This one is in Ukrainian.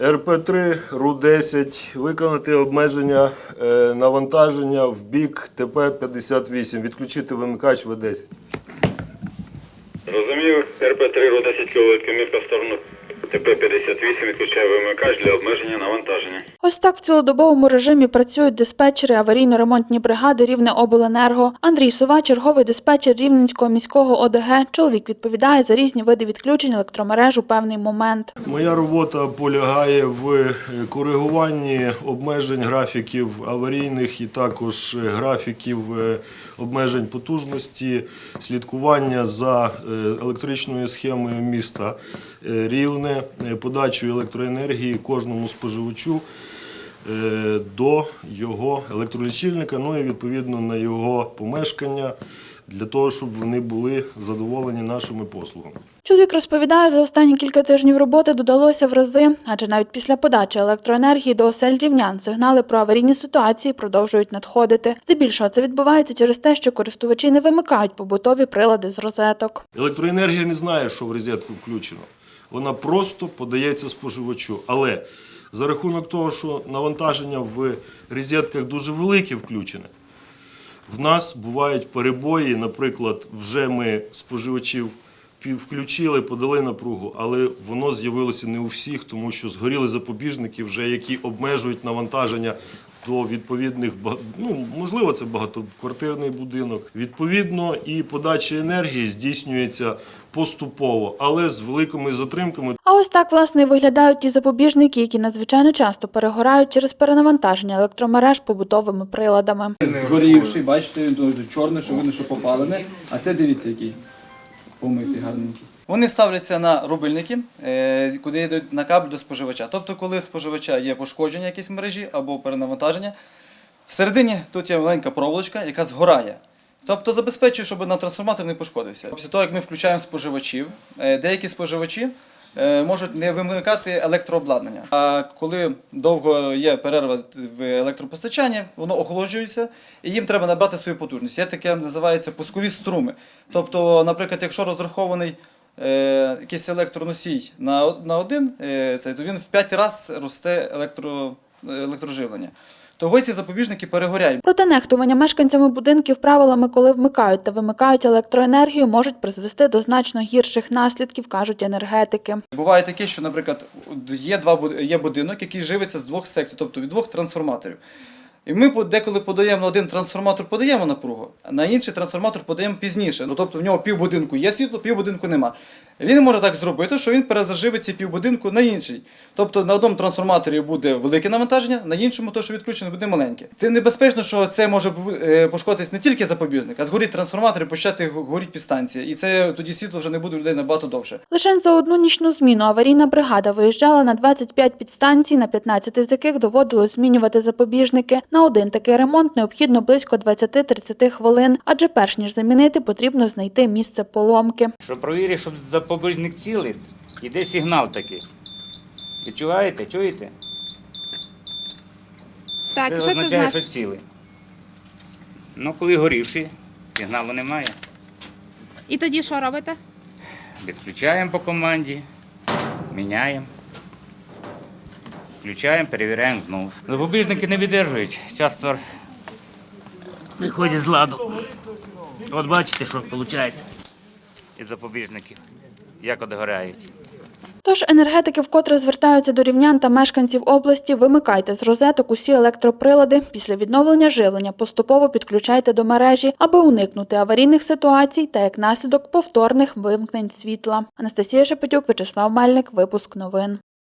РП3 РУ-10 виконати обмеження е, навантаження в бік ТП-58, відключити вимикач В10. Розумію, РП-3 Ру-10 кВт комірка в сторону ТП-58 відключає вимикач для обмеження навантаження. Ось так в цілодобовому режимі працюють диспетчери аварійно-ремонтні бригади Рівне обленерго. Андрій Сова, черговий диспетчер Рівненського міського ОДГ. Чоловік відповідає за різні види відключень електромереж у певний момент. Моя робота полягає в е, коригуванні обмежень графіків аварійних і також е, графіків е, обмежень потужності, слідкування за електричною схемою міста Рівне, е, подачою електроенергії кожному споживачу е, до його електролічильника, ну і відповідно на його помешкання для того, щоб вони були задоволені нашими послугами. Чоловік розповідає, за останні кілька тижнів роботи додалося в рази, адже навіть після подачі електроенергії до осель рівнян сигнали про аварійні ситуації продовжують надходити. Здебільшого це відбувається через те, що користувачі не вимикають побутові прилади з розеток. Електроенергія не знає, що в розетку включено. Вона просто подається споживачу. Але за рахунок того, що навантаження в розетках дуже велике включене, в нас бувають перебої. Наприклад, вже ми споживачів включили, подали напругу, але воно з'явилося не у всіх, тому що згоріли запобіжники, вже які обмежують навантаження до відповідних ну, можливо, це багатоквартирний будинок. Відповідно, і подача енергії здійснюється поступово, але з великими затримками. А ось так власне і виглядають ті запобіжники, які надзвичайно часто перегорають через перенавантаження електромереж побутовими приладами. Згорівший, бачите, він дуже чорний, що видно, що попалене. А це дивіться, який помитий, гарненький. Вони ставляться на рубильники, е, куди йдуть на кабель до споживача. Тобто, коли в споживача є пошкодження якісь мережі або перенавантаження, всередині тут є маленька проволочка, яка згорає. Тобто забезпечує, щоб на трансформатор не пошкодився. Після того, як ми включаємо споживачів, е, деякі споживачі е, можуть не вимикати електрообладнання. А коли довго є перерва в електропостачанні, воно охолоджується і їм треба набрати свою потужність. Є таке називається пускові струми. Тобто, наприклад, якщо розрахований якийсь електроносій на, на один, е, то він в 5 разів росте електро, електроживлення. Того ці запобіжники перегоряють. Проте нехтування мешканцями будинків правилами, коли вмикають та вимикають електроенергію, можуть призвести до значно гірших наслідків, кажуть енергетики. Буває таке, що, наприклад, є два є будинок, який живиться з двох секцій, тобто від двох трансформаторів. І ми деколи подаємо один трансформатор, подаємо напругу, а на інший трансформатор подаємо пізніше. Ну, тобто в нього пів будинку є світло, пів будинку нема. Він може так зробити, що він перезаживить ці півбудинку на інший. Тобто на одному трансформаторі буде велике навантаження, на іншому, то, що відключено, буде маленьке. Це небезпечно, що це може е, пошкодитись не тільки запобіжник, а згоріть трансформатор і почати го- горіть підстанція. І це тоді світло вже не буде людей набагато довше. Лише за одну нічну зміну аварійна бригада виїжджала на 25 підстанцій, на 15 з яких доводилось змінювати запобіжники. На один такий ремонт необхідно близько 20-30 хвилин, адже перш ніж замінити, потрібно знайти місце поломки. Що провіриш, щоб запобіжник цілий, іде сигнал такий. Відчуваєте? Чуєте? Так, це що це означає, що значить? цілий. Ну, коли горівший, сигналу немає. І тоді що робите? Відключаємо по команді, міняємо. Включаємо, перевіряємо знову. Запобіжники не видержують. Часто виходять з ладу. От бачите, що виходить із запобіжників, як одгоряють. Тож енергетики вкотре звертаються до рівнян та мешканців області. Вимикайте з розеток усі електроприлади. Після відновлення живлення поступово підключайте до мережі, аби уникнути аварійних ситуацій та як наслідок повторних вимкнень світла. Анастасія Шепетюк, Вячеслав Мельник, випуск новин.